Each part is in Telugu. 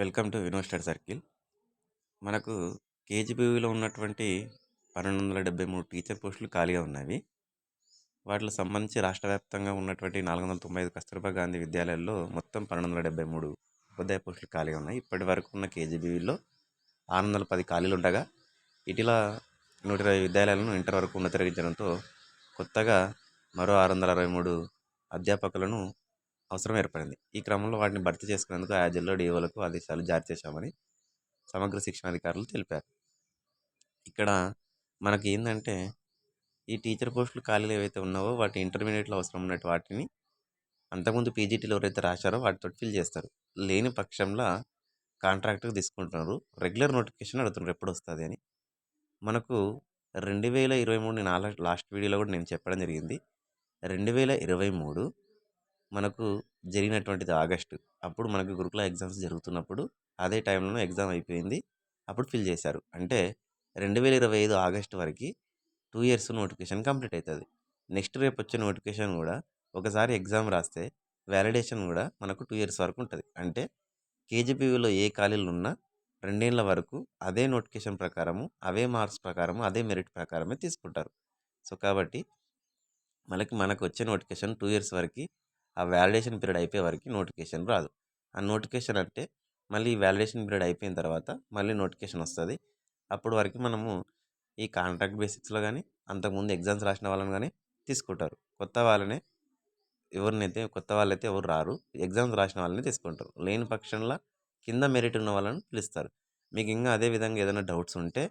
Welcome to university circle. మనకు కేజీబీవీలో ఉన్నటువంటి పన్నెండు వందల డెబ్బై మూడు టీచర్ పోస్టులు ఖాళీగా ఉన్నవి. వాటికి సంబంధించి రాష్ట్ర వ్యాప్తంగా ఉన్నటువంటి నాలుగు వందల తొంభై ఐదు కస్తూర్బా గాంధీ విద్యాలయాల్లో మొత్తం పన్నెండు వందల డెబ్బై మూడు ఉపాధ్యాయ పోస్టులు ఖాళీగా ఉన్నాయి. ఇప్పటి వరకు ఉన్న కేజీబీవీలో ఆరు వందల పది ఖాళీలు ఉండగా ఇటీల నూట ఇరవై విద్యాలయాలను ఇంటర్ వరకు ఉన్నతరగించడంతో కొత్తగా మరో ఆరు వందల అరవై మూడు అధ్యాపకులను అవసరం ఏర్పడింది. ఈ క్రమంలో వాటిని భర్తీ చేసుకునేందుకు ఆయా జిల్లా డిఓలకు ఆదేశాలు జారీ చేశామని సమగ్ర శిక్షణ అధికారులు తెలిపారు. ఇక్కడ మనకి ఏంటంటే ఈ టీచర్ పోస్టులు ఖాళీలు ఏవైతే ఉన్నావో వాటి ఇంటర్మీడియట్లో అవసరం ఉన్నట్టు వాటిని అంతకుముందు పీజీటీలు ఎవరైతే రాశారో వాటితో ఫిల్ చేస్తారు. లేని పక్షంలో కాంట్రాక్ట్కి తీసుకుంటున్నారు. రెగ్యులర్ నోటిఫికేషన్ అడుగుతున్నారు ఎప్పుడు వస్తుంది అని. మనకు రెండు వేల ఇరవై మూడు నేను లాస్ట్ వీడియోలో కూడా నేను చెప్పడం జరిగింది. రెండు వేల ఇరవై మూడు మనకు జరిగినటువంటిది ఆగస్టు. అప్పుడు మనకు గురుకుల ఎగ్జామ్స్ జరుగుతున్నప్పుడు అదే టైంలో ఎగ్జామ్ అయిపోయింది. అప్పుడు ఫిల్ చేశారు. అంటే రెండు వేల ఇరవై ఐదు ఆగస్టు వరకు టూ ఇయర్స్ నోటిఫికేషన్ కంప్లీట్ అవుతుంది నెక్స్ట్ రేపు వచ్చే నోటిఫికేషన్ కూడా ఒకసారి ఎగ్జామ్ రాస్తే వ్యాలిడేషన్ కూడా మనకు టూ ఇయర్స్ వరకు ఉంటుంది. అంటే కేజీపీవీలో ఏ ఖాళీలు ఉన్నా రెండేళ్ళ వరకు అదే నోటిఫికేషన్ ప్రకారము అవే మార్క్స్ ప్రకారము అదే మెరిట్ ప్రకారమే తీసుకుంటారు. సో కాబట్టి మనకి మనకు వచ్చే నోటిఫికేషన్ టూ ఇయర్స్ వరకు ఆ వ్యాలిడేషన్ పీరియడ్ అయిపోయే వరకు నోటిఫికేషన్ రాదు. ఆ నోటిఫికేషన్ అంటే మళ్ళీ వ్యాలిడేషన్ పీరియడ్ అయిపోయిన తర్వాత మళ్ళీ నోటిఫికేషన్ వస్తుంది. అప్పుడు వరకు మనము ఈ కాంట్రాక్ట్ బేసిక్స్లో కానీ అంతకుముందు ఎగ్జామ్స్ రాసిన వాళ్ళని కానీ తీసుకుంటారు. కొత్త వాళ్ళనే ఎవరినైతే కొత్త వాళ్ళైతే ఎవరు రారు ఎగ్జామ్స్ రాసిన వాళ్ళని తీసుకుంటారు. లేని పక్షంలో కింద మెరిట్ ఉన్న వాళ్ళని పిలుస్తారు. మీకు ఇంకా అదే విధంగా ఏదైనా డౌట్స్ ఉంటే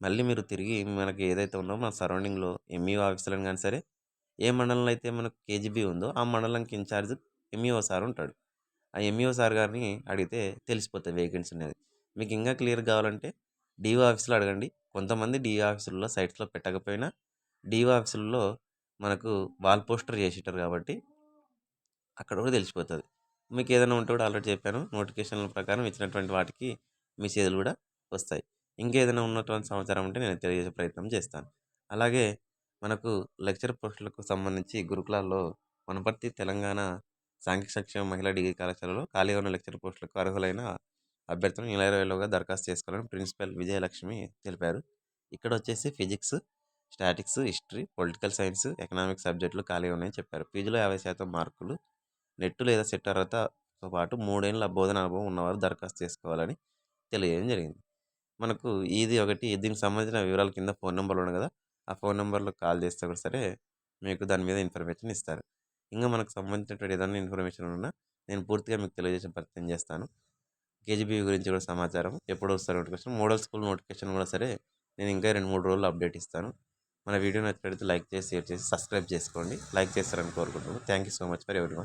మళ్ళీ మీరు తిరిగి మనకి ఏదైతే ఉందో మన సరౌండింగ్లో ఎంఈ ఆఫీసులను కానీ సరే ఏ మండలంలో అయితే మనకు కేజీబీ ఉందో ఆ మండలంకి ఇన్ఛార్జ్ ఎంఈఓ సార్ ఉంటాడు. ఆ ఎంఈఓ సార్ గారిని అడిగితే తెలిసిపోతుంది వేకెన్సీ అనేది. మీకు ఇంకా క్లియర్ కావాలంటే డిఓ ఆఫీసులో అడగండి. కొంతమంది డిఓ ఆఫీసుల్లో సైట్స్లో పెట్టకపోయినా డిఓ ఆఫీసుల్లో మనకు వాల్ పోస్టర్ చేసేటారు కాబట్టి అక్కడ కూడా తెలిసిపోతుంది. మీకు ఏదైనా ఉంటే కూడా ఆల్రెడీ చెప్పాను. నోటిఫికేషన్ల ప్రకారం ఇచ్చినటువంటి వాటికి మెసేజ్లు కూడా వస్తాయి. ఇంకేదైనా ఉన్నటువంటి సమాచారం ఉంటే నేను తెలియజేసే ప్రయత్నం చేస్తాను. అలాగే మనకు లెక్చర్ పోస్టులకు సంబంధించి గురుకులాల్లో వనపర్తి తెలంగాణ సాంఘిక సంక్షేమ మహిళా డిగ్రీ కళాశాలలో ఖాళీగా ఉన్న లెక్చర్ పోస్టులకు అర్హులైన అభ్యర్థులను నెల ఇరవైలోగా దరఖాస్తు చేసుకోవాలని ప్రిన్సిపల్ విజయలక్ష్మి తెలిపారు. ఇక్కడ వచ్చేసి physics statics history political science economics సబ్జెక్టులు ఖాళీగా ఉన్నాయని చెప్పారు. పీజీలో యాభై శాతం మార్కులు నెట్టు లేదా సెట్ అర్హతతో పాటు మూడేళ్ళ బోధన అనుభవం ఉన్నవారు దరఖాస్తు చేసుకోవాలని తెలియజేయడం జరిగింది. మనకు ఇది ఒకటి దీనికి సంబంధించిన వివరాల కింద ఫోన్ నెంబర్లు ఉన్నాయి కదా ఆ ఫోన్ నెంబర్లో కాల్ చేస్తే కూడా సరే మీకు దాని మీద ఇన్ఫర్మేషన్ ఇస్తారు. ఇంకా మనకు సంబంధించినటువంటి ఏదైనా ఇన్ఫర్మేషన్ ఉన్నా నేను పూర్తిగా మీకు తెలియజేసే ప్రయత్నం చేస్తాను. కేజీబీ గురించి కూడా సమాచారం ఎప్పుడు వస్తారు నోటిఫికేషన్ మోడల్ స్కూల్ నోటిఫికేషన్ కూడా సరే నేను ఇంకా రెండు మూడు రోజులు అప్డేట్ ఇస్తాను. మన వీడియో నచ్చినట్లయితే లైక్ చేసి షేర్ చేసి సబ్స్క్రైబ్ చేసుకోండి. లైక్ చేస్తారని కోరుకుంటున్నాను. Thank you so much for ఎవరి